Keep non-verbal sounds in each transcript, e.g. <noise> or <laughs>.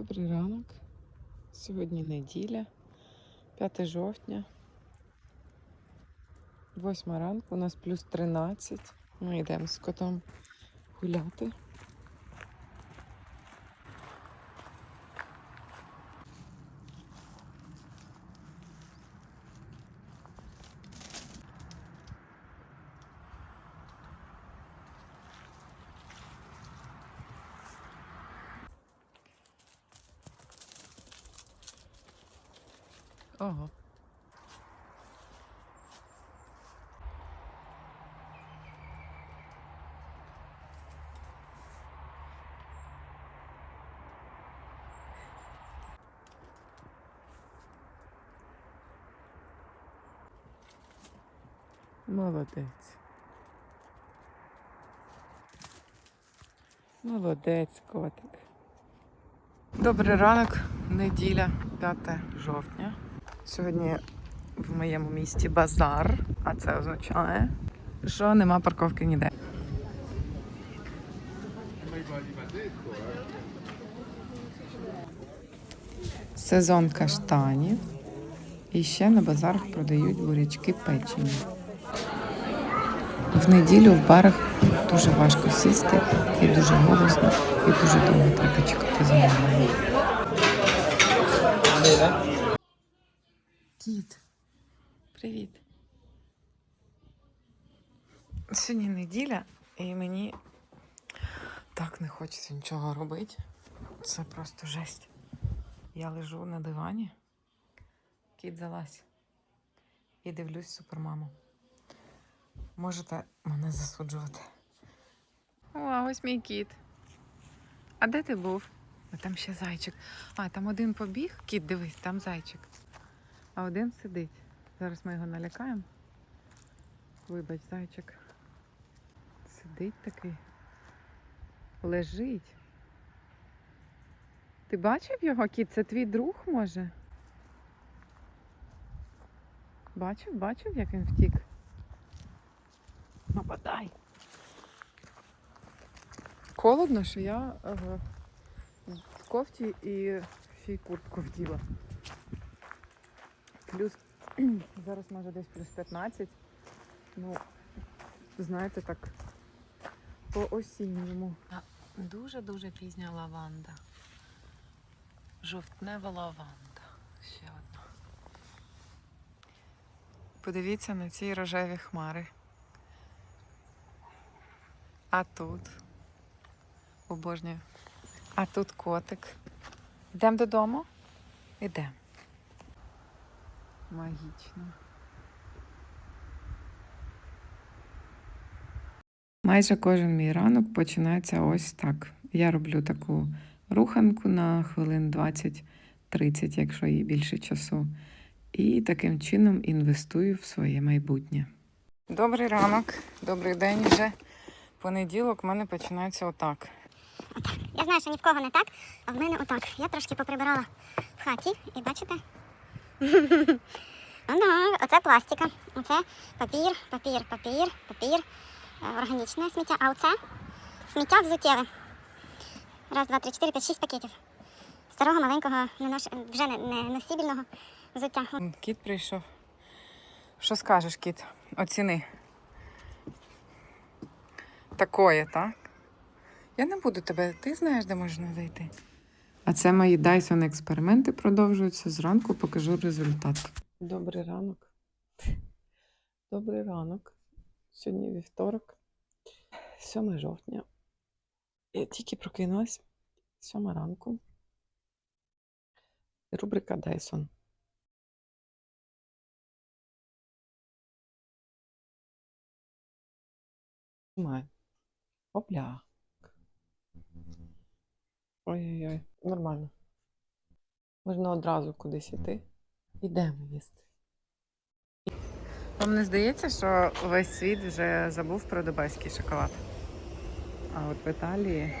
Добрий ранок. Сьогодні неділя, 5 жовтня. 8 ранку, у нас плюс 13. Ми йдемо з котом гуляти. Ага. Молодець. Молодець, котик. Добрий ранок, неділя, 5 жовтня. Сьогодні в моєму місті базар, а це означає, що нема парковки ніде. Сезон каштанів. І ще на базарах продають бурячки печені. В неділю в барах дуже важко сісти і дуже голосно, і дуже довго треба чекати за. Привіт. Сьогодні неділя, і мені так не хочеться нічого робити. Це просто жесть. Я лежу на дивані, кіт залазь і дивлюсь супермаму. Можете мене засуджувати. О, а ось мій кіт. А де ти був? А там ще зайчик. А, там один побіг. Кіт, дивись, там зайчик. А один сидить. Зараз ми його налякаємо. Вибач, зайчик. Сидить такий. Лежить. Ти бачив його, кіт? Це твій друг може? Бачив, бачив, як він втік? Нападай. Холодно, що я е, в кофті і ще й куртку вділа. Плюс <clears throat> зараз може десь плюс 15. Ну, знаєте, так по осінньому. Дуже-дуже пізня лаванда. Жовтнева лаванда. Ще одна. Подивіться на ці рожеві хмари. А тут обожнюю. А тут котик. Йдемо додому? Ідемо. Магічно. Майже кожен мій ранок починається ось так. Я роблю таку руханку на хвилин 20-30, якщо є більше часу. І таким чином інвестую в своє майбутнє. Добрий ранок, добрий день вже. Понеділок в мене починається отак. Я знаю, що ні в кого не так, а в мене отак. Я трошки поприбирала в хаті і бачите? <laughs> Ну оце пластика, оце папір, папір, папір, папір, е, органічне сміття, а оце сміття взуттєве. Раз, два, три, чотири, п'ять, шість пакетів. Старого, маленького, не нош... вже не, не носібільного взуття. Кіт прийшов. Що скажеш, кіт? Оціни. Такое, так? Я не буду тебе, ти знаєш, де можна зайти. А це мої Dyson експерименти продовжуються. Зранку покажу результат. Добрий ранок. Добрий ранок. Сьогодні вівторок, 7 жовтня. Я тільки прокинулась 7 ранку. Рубрика. Знімаю. Опля. Ой-ой-ой, нормально. Можна одразу кудись іти. Ідемо їсти. Вам не здається, що весь світ вже забув про дубайський шоколад? А от в Італії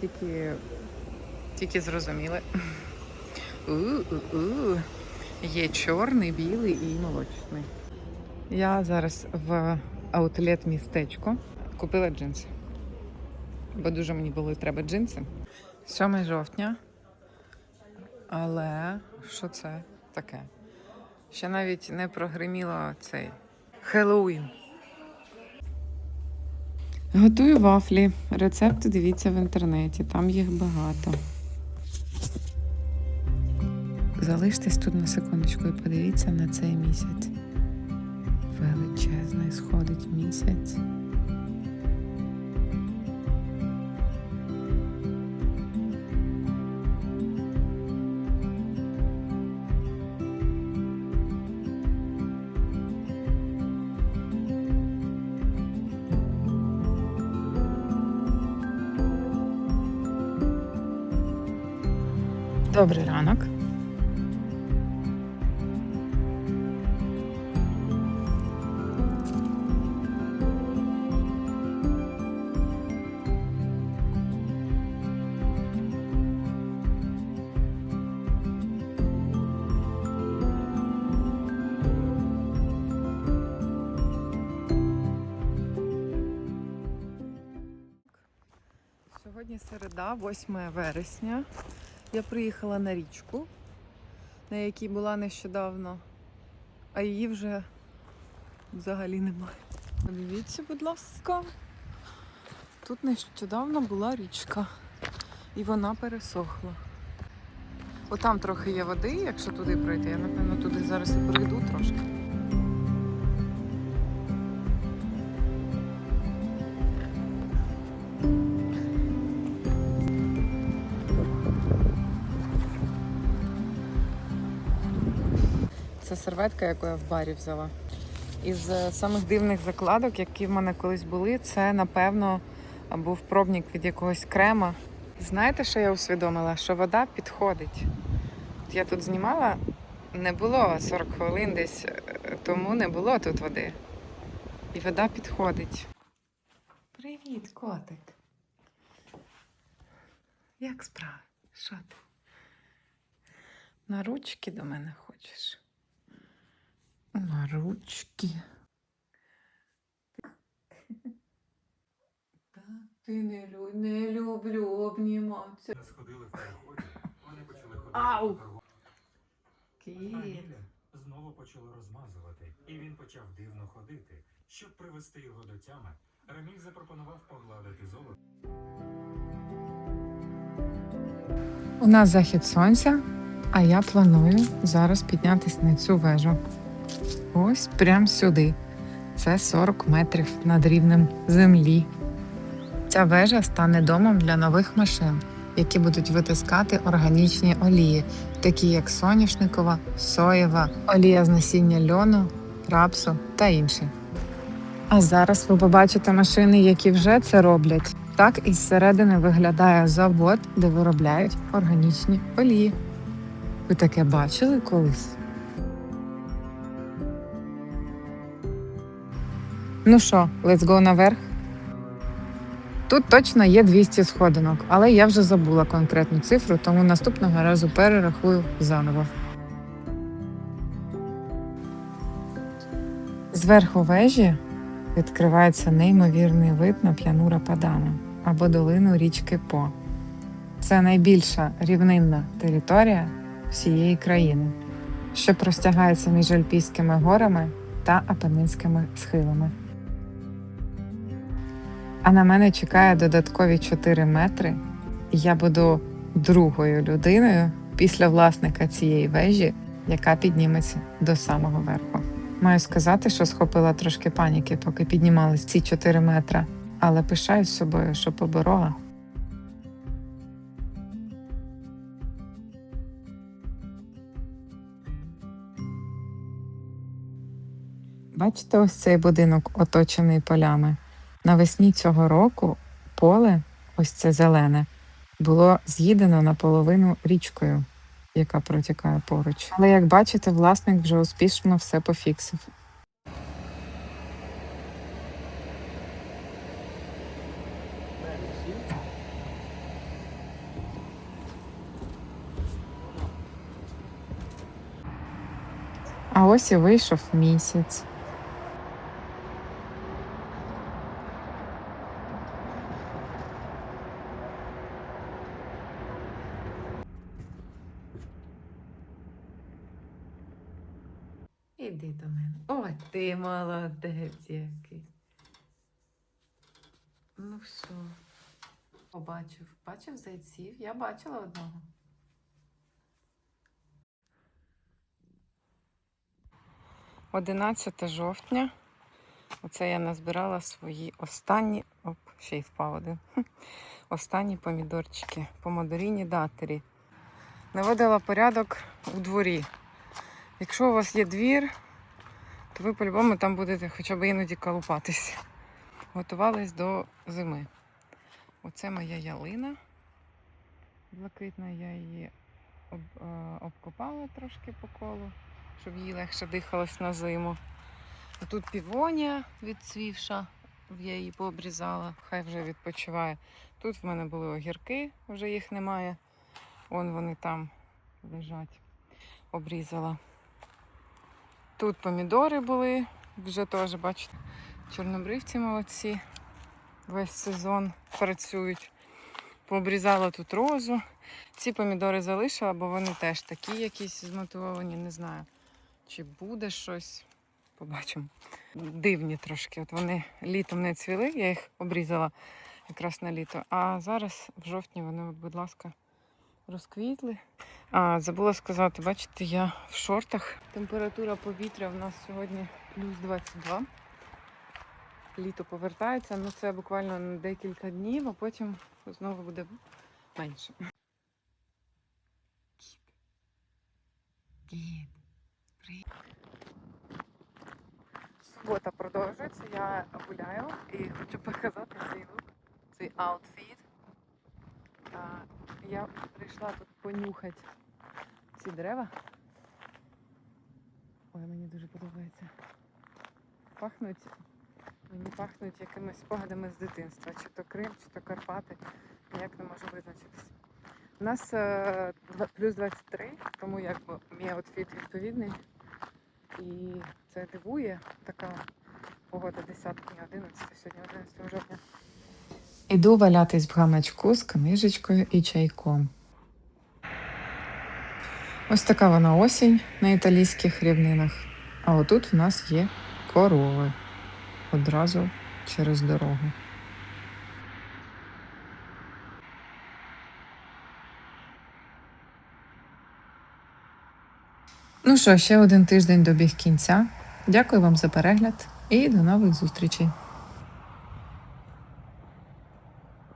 тільки, тільки зрозуміли. У-у-у. Є чорний, білий і молочний. Я зараз в аутлет містечко купила джинси. Бо дуже мені були треба джинси. 7 жовтня. Але що це таке? Ще навіть не прогриміло цей Хеллоуін. Готую вафлі. Рецепти дивіться в інтернеті, там їх багато. Залиштесь тут на секундочку і подивіться на цей місяць. Величезний сходить місяць. Добрий ранок. Сьогодні середа, 8 вересня. Я приїхала на річку, на якій була нещодавно, а її вже взагалі немає. Подивіться, будь ласка. Тут нещодавно була річка, і вона пересохла. Отам трохи є води, якщо туди пройти. Я напевно туди зараз і пройду трошки. Серветка, яку я в барі взяла. Із е, самих дивних закладок, які в мене колись були, це напевно був пробник від якогось крема. Знаєте, що я усвідомила? Що вода підходить. Я тут знімала, не було 40 хвилин десь, е, тому не було тут води. І вода підходить. Привіт, котик. Як справи? Що ти? На ручки до мене хочеш? На ручки. Так, ти не, лю... не люблю обніматися. Сходили в переході, вони почали ходити Ау! Кіт. Знову почала розмазувати, і він почав дивно ходити. Щоб привести його до тями, Раміль запропонував погладити золото. У нас захід сонця, а я планую зараз піднятися на цю вежу. Ось прямо сюди. Це 40 метрів над рівнем землі. Ця вежа стане домом для нових машин, які будуть витискати органічні олії, такі як соняшникова, соєва, олія з насіння льону, рапсу та інші. А зараз ви побачите машини, які вже це роблять. Так із середини виглядає завод, де виробляють органічні олії. Ви таке бачили колись? Ну що, let's go наверх? Тут точно є 200 сходинок, але я вже забула конкретну цифру, тому наступного разу перерахую заново. Зверху вежі відкривається неймовірний вид на п'янура Падана або долину річки По. Це найбільша рівнинна територія всієї країни, що простягається між Альпійськими горами та Апенинськими схилами. А на мене чекає додаткові 4 метри, і я буду другою людиною після власника цієї вежі, яка підніметься до самого верху. Маю сказати, що схопила трошки паніки, поки піднімались ці 4 метри, але пишаюсь собою, що поборола. Бачите, ось цей будинок оточений полями. Навесні цього року поле, ось це зелене, було з'їдено наполовину річкою, яка протікає поруч. Але як бачите, власник вже успішно все пофіксив. А ось і вийшов місяць. Іди до мене. О, ти молодець який. Ну все. Побачив. Бачив зайців? Я бачила одного. Одинадцяте жовтня. Оце я назбирала свої останні. Оп, ще й впав один. <laughs> Останні помідорчики. Помодоріні датері. Наводила порядок у дворі. Якщо у вас є двір, ви по-любому там будете хоча б іноді колупатись. Готувались до зими. Оце моя ялина блакитна, я її об, е, обкопала трошки по колу, щоб їй легше дихалось на зиму. А тут півонія відцвівша, я її пообрізала, хай вже відпочиває. Тут в мене були огірки, вже їх немає. Вон вони там лежать, обрізала. Тут помідори були, вже теж, бачите, чорнобривці молодці. Весь сезон працюють. Пообрізала тут розу. Ці помідори залишила, бо вони теж такі якісь змотивовані, не знаю. Чи буде щось. Побачимо. Дивні трошки. От вони літом не цвіли, я їх обрізала якраз на літо. А зараз в жовтні вони, будь ласка, розквітли. А, забула сказати, бачите, я в шортах. Температура повітря в нас сьогодні плюс 22. Літо повертається, ну це буквально на декілька днів, а потім знову буде менше. Кіт. Кіт. Привіт. Субота продовжується. Я гуляю і хочу показати цей лук, цей аутфіт. Я прийшла тут понюхати ці дерева. Ой, мені дуже подобається. Пахнуть, мені пахнуть якимись спогадами з дитинства. Чи то Крим, чи то Карпати. Ніяк не можу визначитись. У нас е, плюс 23, тому якби мій аутфіт відповідний. І це дивує така погода 10 дні 11, сьогодні 11 жовтня. Іду валятись в гамачку з книжечкою і чайком. Ось така вона осінь на італійських рівнинах. А отут в нас є корови одразу через дорогу. Ну що, ще один тиждень добіг кінця. Дякую вам за перегляд і до нових зустрічей.